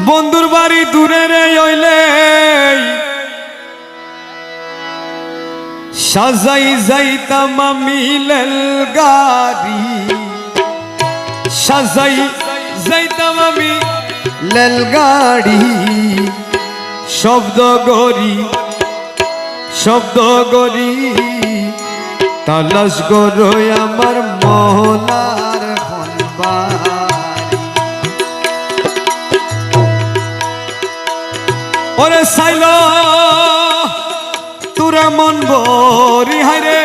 বন্ধুর বাড়ি দূরে রে হইলে সাজাই যাইতাম আমি লেল গাড়ি সাজাই যাইতাম আমি গাড়ি শব্দ গরি শব্দ গরি তালাশ গরই আমার মোহনার ওরে সাইল, তোরা মন বরি হাইরে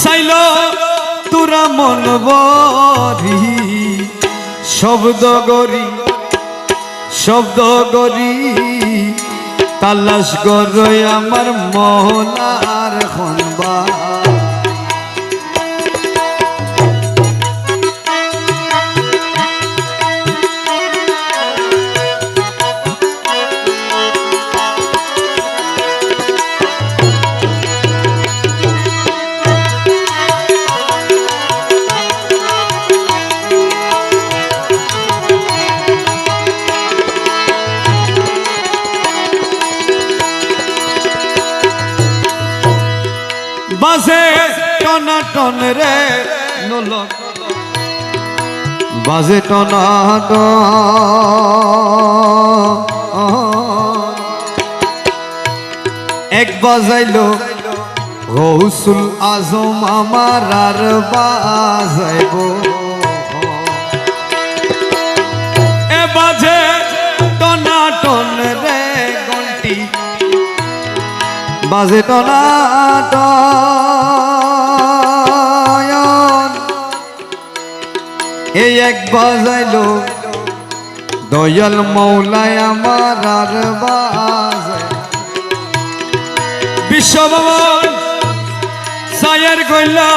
সাইল, তোরা মন বরি শব্দ গরি শব্দ গরি তালাশ গরই আমার মোহনার খনবা বাজে। টনা টন রে নোলক বাজে টনা এক বাজাইলো গৌসুল আজম আমার আর বাজাইব। বাজে টনাটন এই এক বাজাইল দয়াল মৌলায় আমার আর বাজায় বিশ্বভবন সায়ের কইলা